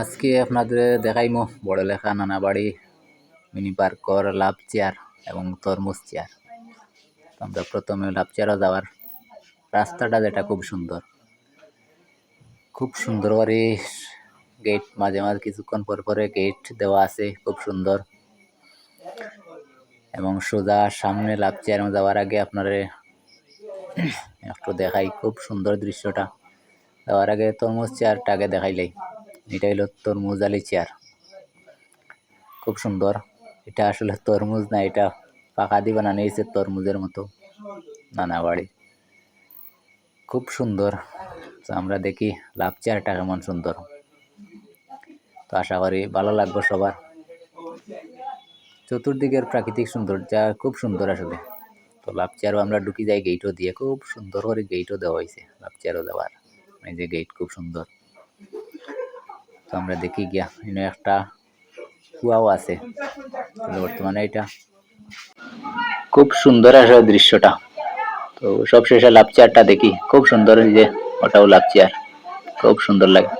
আজকে আপনাদের দেখাইমো বড়লেখা নানাবাড়ি, মিনি পার্কর লাভ চেয়ার এবং তরমুজ চেয়ার। আমরা প্রথমে লাভ চেয়ারও যাওয়ার রাস্তাটা যেটা খুব সুন্দর। খুব সুন্দর করে গেট মাঝে মাঝে কিছুক্ষণ পর পরে গেট দেওয়া আছে, খুব সুন্দর। এবং সোজা সামনে লাভ চেয়ার যাওয়ার আগে আপনারে একটু দেখাই খুব সুন্দর দৃশ্যটা। যাওয়ার আগে তরমুজ চেয়ারটা আগে দেখাইলাই। এটা হলো তরমুজ আলি চেয়ার। খুব সুন্দর। এটা আসলে তরমুজ না, এটা পাকা দিয়ে বানানো হয়েছে তরমুজের মতো নানা বাড়ি। খুব সুন্দর। তো আমরা দেখি লাভ চেয়ারটা কেমন সুন্দর। তো আশা করি ভালো লাগবে সবার। চতুর্দিকের প্রাকৃতিক সৌন্দর্য খুব সুন্দর আসলে। তো লাভ চেয়ারও আমরা ঢুকি যাই গেটও দিয়ে। খুব সুন্দর করে গেটও দেওয়া হয়েছে, লাভ চেয়ারও দেওয়ার। এই যে গেট খুব সুন্দর। আমরা দেখি গিয়া, এনে একটা কুয়াও আছে। বর্তমানে এটা খুব সুন্দর আসলে দৃশ্যটা। তো সবশেষে লাভ চেয়ারটা দেখি, খুব সুন্দর যে ওটাও লাভ চেয়ার, খুব সুন্দর লাগে।